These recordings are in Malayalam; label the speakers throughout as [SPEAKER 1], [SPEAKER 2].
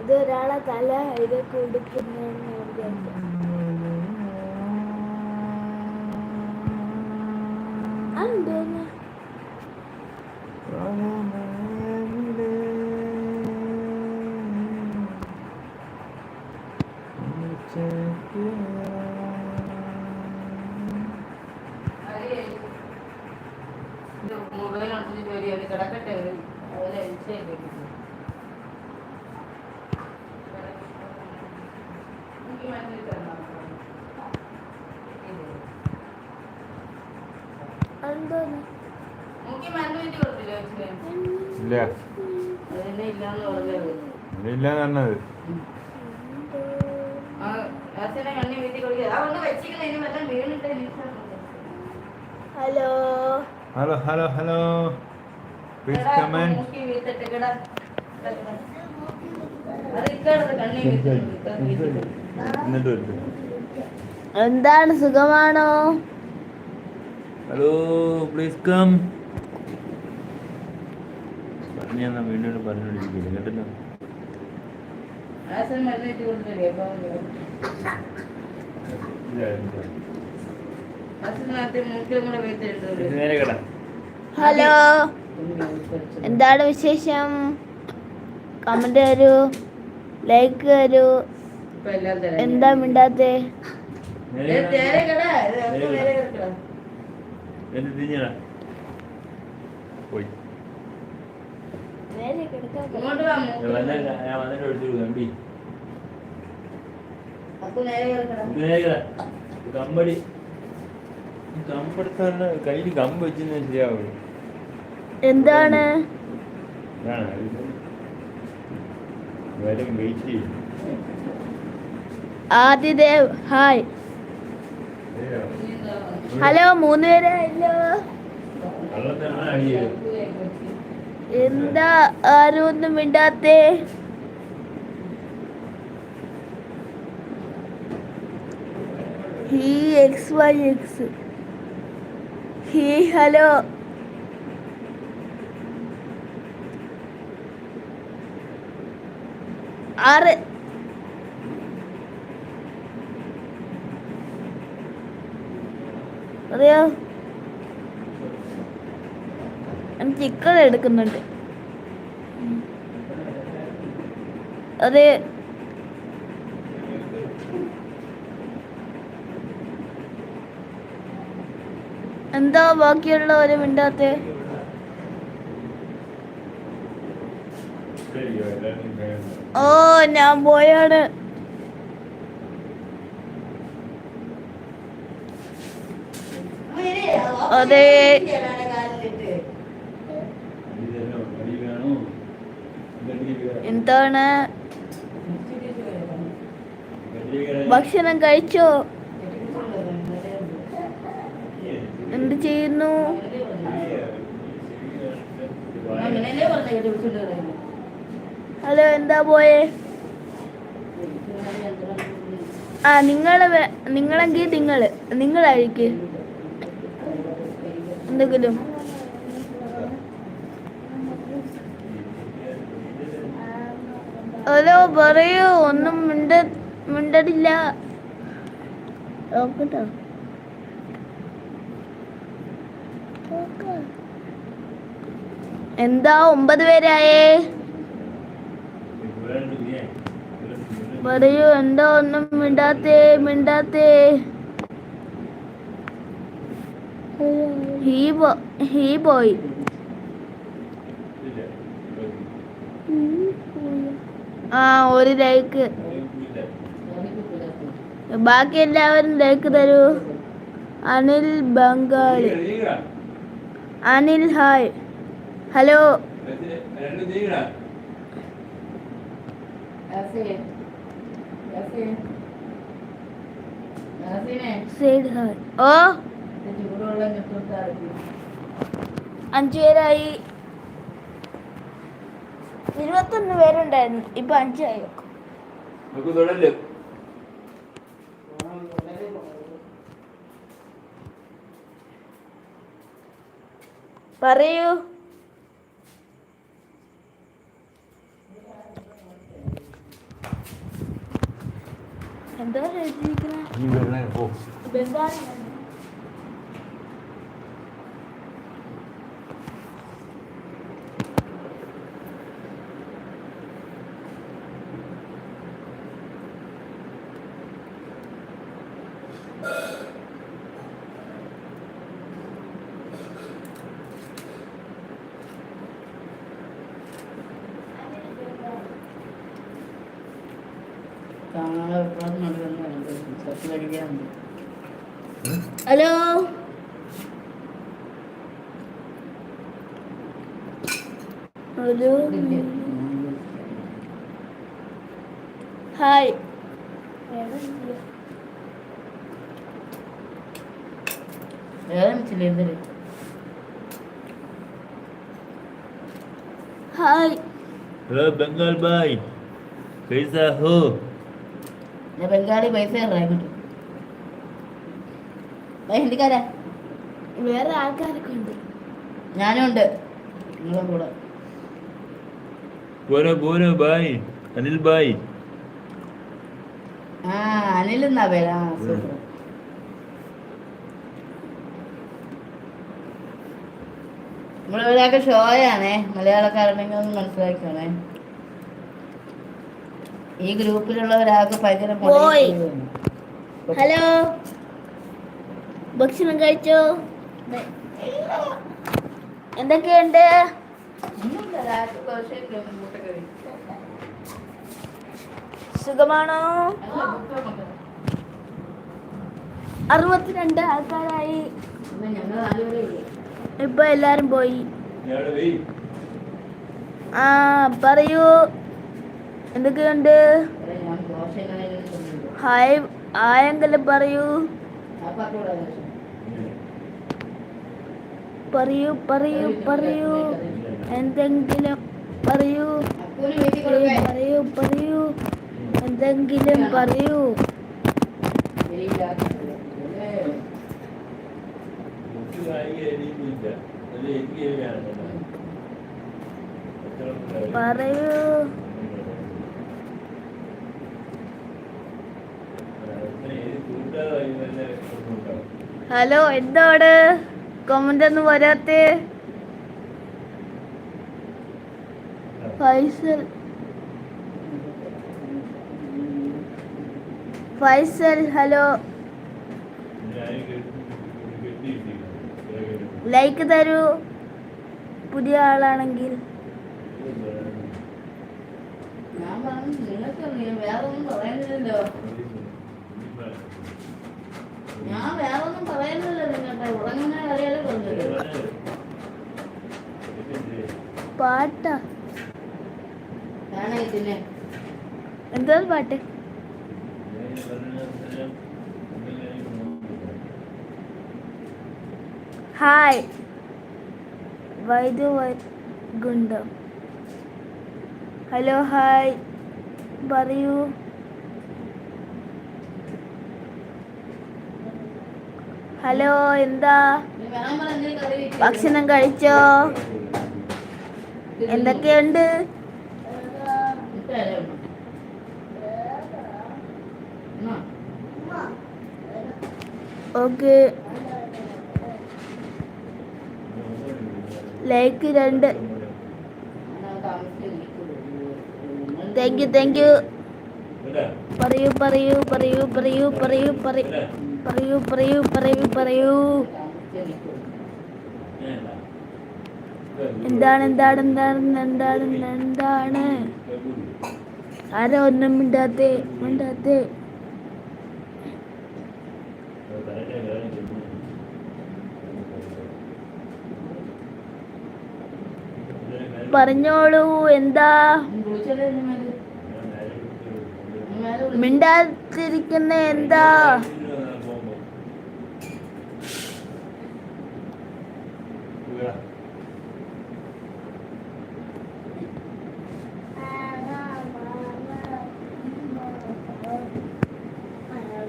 [SPEAKER 1] ഇത് ഒരാളെ തല ഇത് കൊടുക്കുന്നതെന്ന്
[SPEAKER 2] വീണിട്ട്
[SPEAKER 1] hello?
[SPEAKER 3] Hello hello hello. Please comment
[SPEAKER 2] നോക്കി വീട്ടിട്ട് കിട അത് ഇക്കടത് കണ്ണി വീട്ടിട്ട്
[SPEAKER 3] എന്നിട്ട് വരട്ടെ
[SPEAKER 1] എന്താണ് സുഖമാണോ
[SPEAKER 3] ഹലോ പ്ലീസ് കം പറഞ്ഞു ഞാൻ വീണ്ടും പറഞ്ഞുകൊണ്ടിരിക്കില്ല കേട്ടല്ലോ?
[SPEAKER 1] ഹലോ എന്താണ് വിശേഷം? കമന്റ് തരൂ ലൈക്ക് തരൂ.
[SPEAKER 2] ഇപ്പൊ എല്ലാം തരാം.
[SPEAKER 1] എന്താ മിണ്ടാത്തെ
[SPEAKER 2] നേരെ കട നേരെ കിടക്കടാ
[SPEAKER 3] എന്ത് തിരിഞ്ഞടാ? പോയി.
[SPEAKER 2] ഇങ്ങോട്ട് വാ
[SPEAKER 3] ഞാൻ വന്നിട്ട് എടുത്തു കമ്പി കമ്പടി കമ്പെടുത്താണ്ട് കയ്യിൽ വെച്ചാൽ ശരിയാവുള്ളൂ.
[SPEAKER 1] എന്താണ്?
[SPEAKER 3] ഇതാണ് ഇത്. വരും വെയിറ്റ് ചെയ്യും
[SPEAKER 1] ആദിദേവ് ഹായ്. ഹലോ മൂന്ന്
[SPEAKER 3] അടി
[SPEAKER 1] എന്താ ആരും ഒന്നും മിണ്ടാത്തേ? ഹീ എക്സ് വൈ എക്സ്. ഹീ ഹലോ. ആറ്. ഞാൻ ചിക്കൻ എടുക്കുന്നുണ്ട്. അതെ. എന്താ ബാക്കിയുള്ളവരും മിണ്ടാത്തെ. ഓ ഞാൻ പോയാണ്. അതെ? എന്താണ് ഭക്ഷണം കഴിച്ചോ എന്ത് ചെയ്യുന്നു. ഹലോ എന്താ പോയേ ആ നിങ്ങൾ നിങ്ങളെങ്കിൽ നിങ്ങൾ നിങ്ങളായിരിക്കും എന്തെങ്കിലും. ഹലോ പറയൂ ഒന്നും മിണ്ട മിണ്ടടില്ല എന്താ ഒമ്പത് പേരായേ? പറയൂ എന്താ ഒന്നും മിണ്ടാത്തേ മിണ്ടാത്തേ? ഹീ ഹീ ബോയ് ആ ഒരു ലൈക്ക് ബാക്കി എല്ലാവരും ലൈക്ക് തരൂ. Anil Bengali.
[SPEAKER 2] Anil hi. Hello.
[SPEAKER 1] Side hi ഓ. അഞ്ചു പേരായി. ഇരുപത്തൊന്ന് പേരുണ്ടായിരുന്നു. ഇപ്പൊ അഞ്ചായി. പറയൂ. എന്താ
[SPEAKER 2] എഴുതിയിരിക്കുന്നത് aku lagi
[SPEAKER 1] diam. Hmm? Hello.
[SPEAKER 2] Hello. Hai. Ya,
[SPEAKER 1] ya.
[SPEAKER 3] Hai. Hello, Bengal Bay. Ho?
[SPEAKER 2] പിന്നെ ബംഗാളി പൈസ കിട്ടും ഹിന്ദിക്കാരാ.
[SPEAKER 1] വേറെ ആൾക്കാരൊക്കെ ഉണ്ട്.
[SPEAKER 2] ഞാനും ഉണ്ട്. നിങ്ങളെ കൂടെ.
[SPEAKER 3] പോരോ പോരോ ബായ്. അനിൽ ബായ്.
[SPEAKER 2] ആ അനിൽ എന്നാ പേര്? ആ സൂപ്പർ. നമ്മളിവിടെയൊക്കെ ഷോയാണേ. മലയാളക്കാരുണ്ടെങ്കിൽ ഒന്ന് മനസ്സിലാക്കണേ ഈ ഗ്രൂപ്പിലുള്ളവരാകെ ഭയങ്കര
[SPEAKER 1] ഹലോ ഭക്ഷണം കഴിച്ചോ? എന്തൊക്കെയുണ്ട്? സുഖമാണോ? അറുപത്തിരണ്ട് ആൾക്കാരായി. ഇപ്പൊ എല്ലാരും പോയി. ആ പറയൂ. എന്തൊക്കെയുണ്ട്? ഹായ് ആയെങ്കിലും പറയൂ. പറയൂ പറയൂ പറയൂ. എന്തെങ്കിലും പറയൂ. പറയൂ പറയൂ. എന്തെങ്കിലും പറയൂ. പറയൂ. ഹലോ എന്താണ് കമന്റ് ഒന്നും വരാത്തെ? ഫൈസൽ. ഫൈസൽ ഹലോ. ലൈക്ക് തരൂ പുതിയ ആളാണെങ്കിൽ.
[SPEAKER 2] ഞാൻ പറഞ്ഞു നിങ്ങൾക്ക് വേറെ ഒന്നും പറയുന്നില്ലല്ലോ ഞാൻ വേറെ ഒന്നും പറയുന്നില്ല നിങ്ങളുടെ. ഉറങ്ങുന്ന കാര്യമല്ലേ പറഞ്ഞത്
[SPEAKER 1] പാട്ടാ. എന്താ പാട്ട്? ഹായ്. വൈദ്യു ഗുണ്ടം ഹലോ ഹായ്. പറയൂ. ഹലോ എന്താ? ഭക്ഷണം കഴിച്ചോ? എന്തൊക്കെയുണ്ട്? ഓക്കെ. ലൈക്ക് രണ്ട്. Thank you thank you. പറയൂ പറയൂ പറയൂ പറയൂ പറയൂ. പറയൂ പറയൂ പറയൂ പറയൂ പറയൂ. എന്താണ് എന്താണ് എന്താണ് എന്താണ് എന്താണ്? ആരോ ഒന്നും മിണ്ടാത്തേ മിണ്ടാത്തേ പറഞ്ഞോളൂ എന്താ?
[SPEAKER 2] മിണ്ടാതിരിക്കുന്ന എന്താ?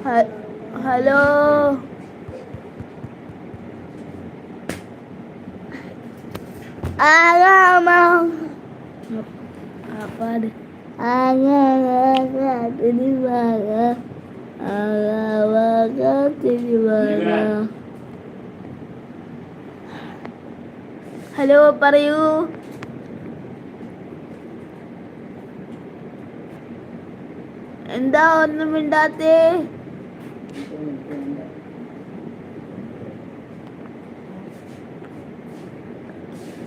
[SPEAKER 2] Ha,
[SPEAKER 1] halo. Alamak. Apa deh? Alamak di mana? Alamak di mana? Halo, Pariu. എന്താ ഒന്നും മിണ്ടാത്തേ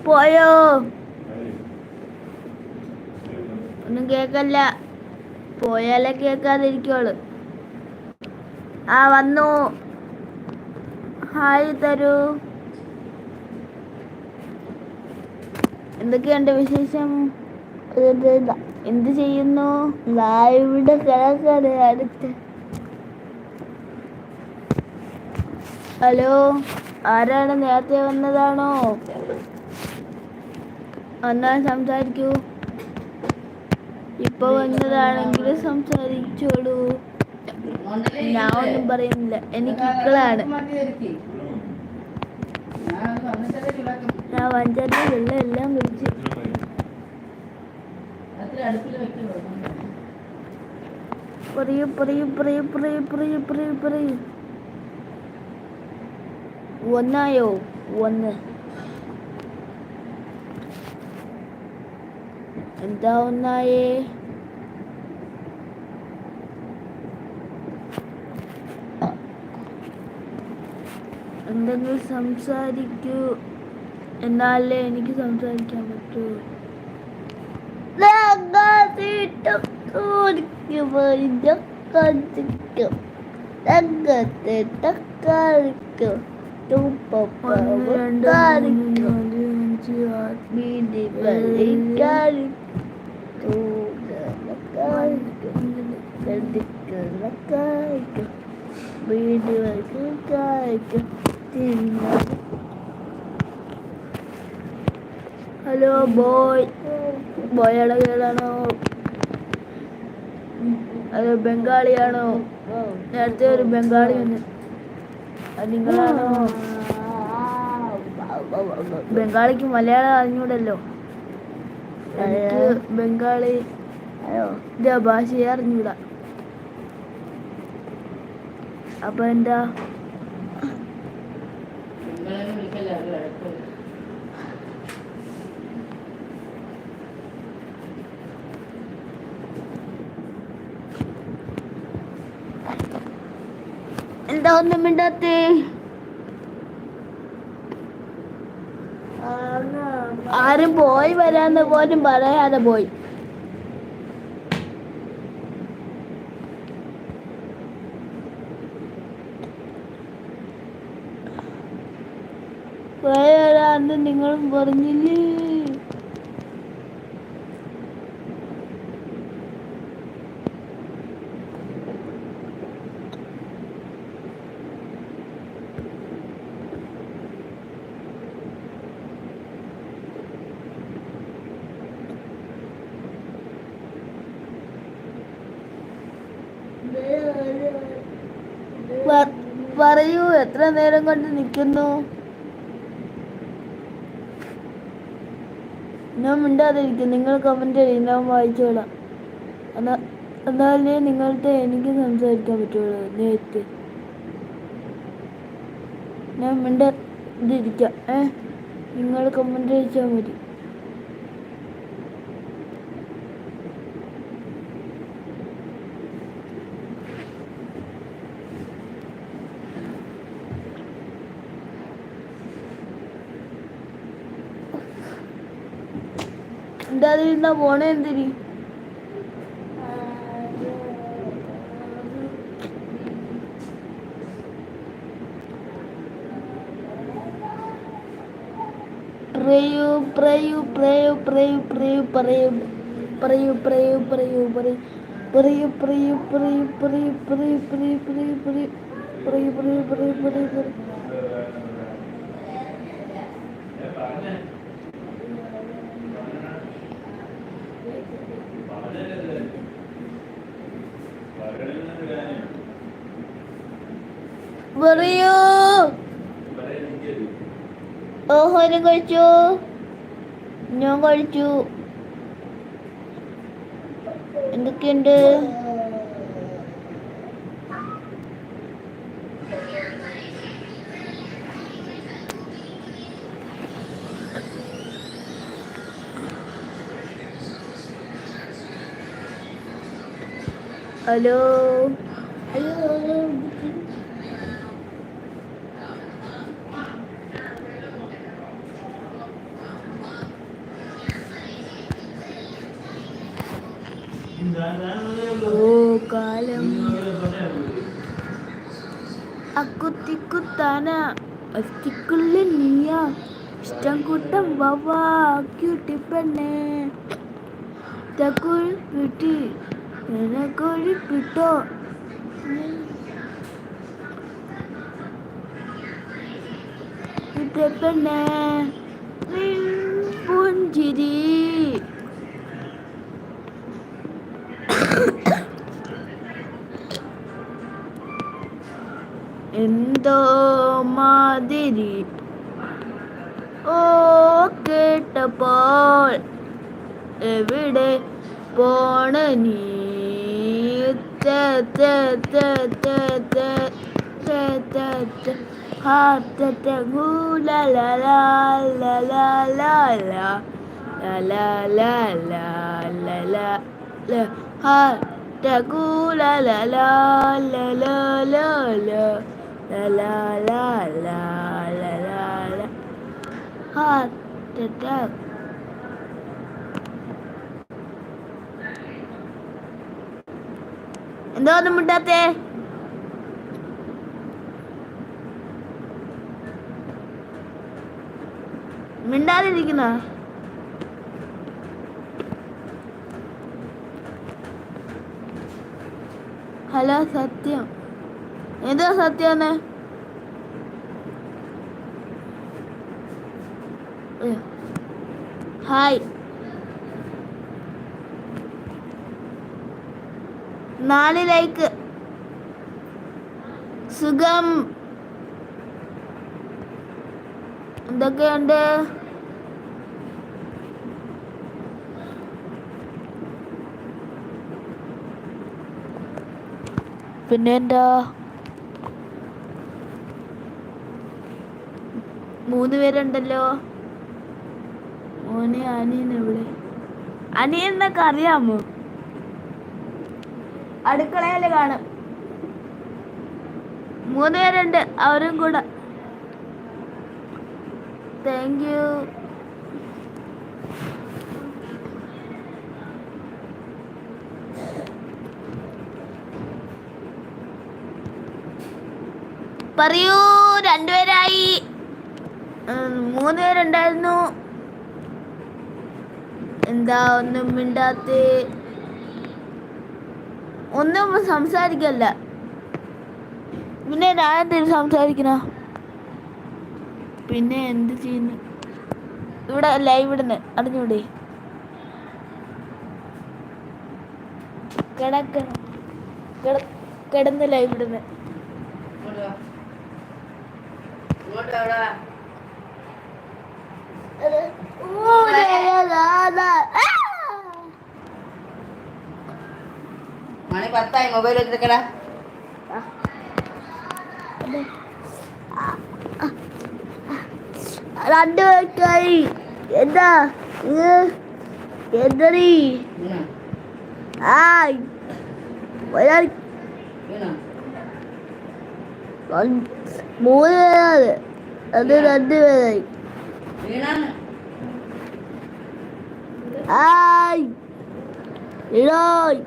[SPEAKER 1] പോയോ? ഒന്നും കേക്കല്ല. പോയാലേ കേക്കാതിരിക്കുള്ളു ആ വന്നു. ഹായ് തരൂ. എന്തൊക്കെയുണ്ട് വിശേഷം? എന്ത് ചെയ്യുന്നു? ഇവിടെ കിടക്കാതെ അടുത്ത്. ഹലോ ആരാണ് നേരത്തെ വന്നതാണോ? എന്നാൽ സംസാരിക്കൂ. ഇപ്പൊ വന്നതാണെങ്കിൽ സംസാരിച്ചോളൂ. ഞാൻ ഒന്നും പറയുന്നില്ല. എനിക്ക് ഇക്കളാണ്. ഞാൻ വെള്ളം എല്ലാം
[SPEAKER 2] വിളിച്ചു.
[SPEAKER 1] പറയൂ പറയൂ പറയൂ പറയൂ പറയൂ പറയൂ പറയൂ. ഒന്നായോ ഒന്ന് എന്താ ഒന്നായേ എന്തെങ്കിലും സംസാരിക്കൂ എന്നാലേ എനിക്ക് സംസാരിക്കാൻ പറ്റൂ. Hello boy. ബോയുടെ കീഴിലാണോ അത് ബംഗാളിയാണോ? നേരത്തെ ഒരു ബംഗാളി വന്നു നിങ്ങളാണോ? ബംഗാളിക്ക് മലയാളം അറിഞ്ഞൂടല്ലോ. ബംഗാളി ഭാഷയെ അറിഞ്ഞൂടാ. അപ്പൊ എന്താ? എന്താ ഒന്നും മിണ്ടാത്തേ? ആരും പോയി വരാന്ന് പോലും പറയാതെ പോയി. പോയി വരാന്ന് നിങ്ങളും പറഞ്ഞില്ലേ? പറയൂ എത്ര നേരം കൊണ്ട് നിൽക്കുന്നു? ഞാൻ മിണ്ടാതിരിക്കും. നിങ്ങൾ കമന്റ് ചെയ്യും ഞാൻ വായിച്ചോളാം. എന്നാ എന്നാലേ നിങ്ങളുടെ എനിക്ക് സംസാരിക്കാൻ പറ്റുള്ളൂ നേരത്തെ ഞാൻ മിണ്ടാതിരിക്കാം. ഏ? നിങ്ങൾ കമന്റ് അയച്ചാൽ മതി. മിണ്ടാതിരുന്നാ പോണേ എന്തിരി പറയൂ പ്രയു പ്രയു പ്രയു പറയൂ പറയൂ പ്രയു പ്രയു പറയൂ പറയൂ പറയൂ പറയൂ പറയൂ പറയൂ പറയൂ പറയൂ പറയൂ പറയൂ പറയൂ പറയൂ പറയൂ പറയൂ പറയൂ. ഓഹോനും കഴിച്ചു? ഞാൻ കഴിച്ചു. എന്തൊക്കെയുണ്ട്? ഹലോ? ഓ കാലം. അക്കുത്തിക്കുത്താന. അസ്ഥിക്കുള്ളിൽ നീയാ ഇഷ്ടം കൂട്ടം വവാ ക്യൂട്ടി പെണ്ണേ തക്കുഴി പിട്ടി എനക്കൊഴി പിട്ടോ പെണ്ണെ പുഞ്ചിരി. എന്തോ മാതിരി ഓ കേട്ടപ്പോൾ എവിടെ പോണ നീ തെ, തെ, തെ, തെ, എന്തോ ഒന്നും മിണ്ടാത്തേ? മിണ്ടാതിരിക്കുന്ന? ഹലോ സത്യം. എന്തോ സത്യാന്ന്. ഹായ്. നാല് ലൈക്ക്. സുഖം. എന്തൊക്കെയുണ്ട്? പിന്നെ എന്താ മൂന്ന് പേരുണ്ടല്ലോ. മോനെ അനിയൻ എവിടെ? അനിയനൊക്കെ അറിയാമോ? അടുക്കളയിൽ കാണും. മൂന്ന് പേരുണ്ട് അവരും കൂടെ. താങ്ക് യു പറയൂ രണ്ടുപേരായി. മൂന്ന് പേരുണ്ടായിരുന്നു. എന്താ ഒന്നും മിണ്ടാത്ത? ഒന്നും സംസാരിക്കല്ല. പിന്നെ ഞാൻ എന്തിനു സംസാരിക്കണ? പിന്നെ എന്ത് ചെയ്യുന്നു? ഇവിടെ ലൈവ് ഇടുന്നു അറിഞ്ഞൂടെ? കിടക്കണം. കിട- കിടന്ന് ലൈവ് ഇടുന്ന്.
[SPEAKER 2] മണി പത്തായി മൊബൈൽ വെച്ചിരിക്കടാ
[SPEAKER 1] രണ്ട് പേർക്കായി എന്താ ഇത് എന്തടി
[SPEAKER 2] വീണോ
[SPEAKER 1] ആയ് ഒരാൾ
[SPEAKER 2] വീണോ
[SPEAKER 1] മൂന്ന് പേരാണ് അത് രണ്ട് പേരായി
[SPEAKER 2] വീണാന്ന്
[SPEAKER 1] ആയ് ഇടോയ്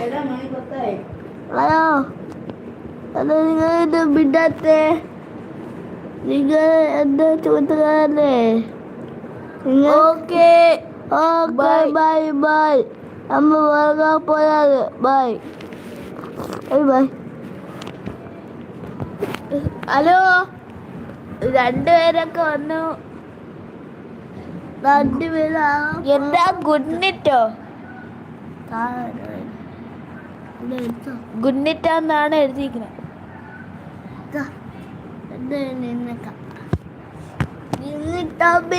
[SPEAKER 2] എടാ മണി പത്തായി
[SPEAKER 1] ഹലോ അത് നിങ്ങൾ ഇത് മിണ്ടാത്തെ നിങ്ങൾ എന്താ ചൂട്ടുകാരല്ലേ ഓക്കെ. Okay bye. ബൈ അമ്മ വേഗം പോയാൽ ബൈ. Bye hello? രണ്ടുപേരൊക്കെ വന്നു. രണ്ടുപേരാ എന്താ ഗുഡ് നൈറ്റോ എന്നാണ് എഴുതിയിരിക്കുന്നത്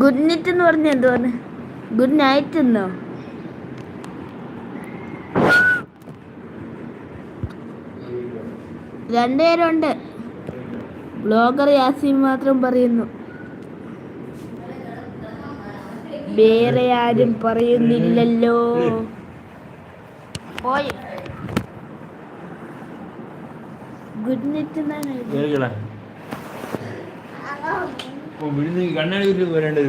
[SPEAKER 1] ഗുഡ് നൈറ്റ് എന്ന് പറഞ്ഞ എന്തുവാണ്? ഗുഡ് നൈറ്റ് എന്നോ? രണ്ടുപേരുണ്ട് ബ്ലോഗർ യാസി മാത്രം പറയുന്നു. വേറെ ആരും പറയുന്നില്ലല്ലോ. പോയി. ഗുഡ് നൈറ്റ് എന്നാണ് എഴുതിയത്.
[SPEAKER 4] കേൾക്കടാ ഓ വിടുന്ന് കണ്ണാടി വെച്ച് വരേണ്ടി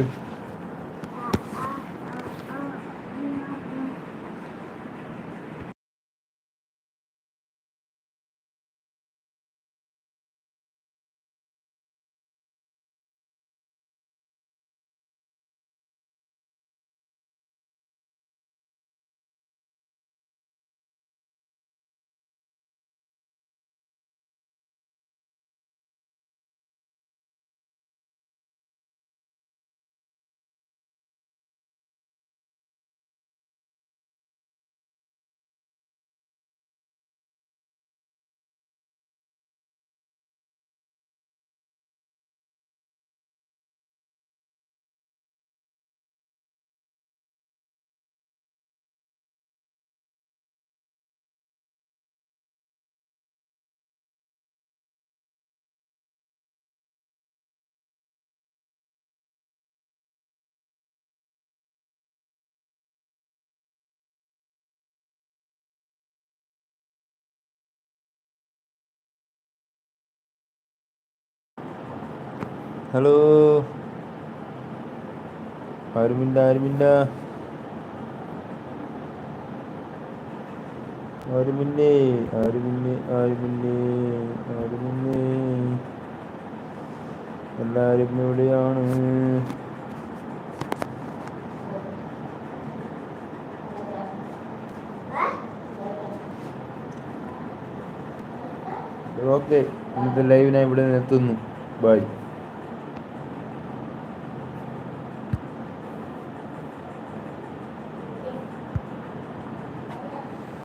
[SPEAKER 3] ഹലോ ആരുമില്ല ആരുമില്ല ആരുമില്ലേ ആരുമില്ലേ ആരുമില്ലേ ആരുമില്ലേ എല്ലാരും എവിടെയാണ് ഓക്കെ ഇന്നത്തെ ലൈവ് ഞാൻ ഇവിടെ നിർത്തുന്നു. ബൈ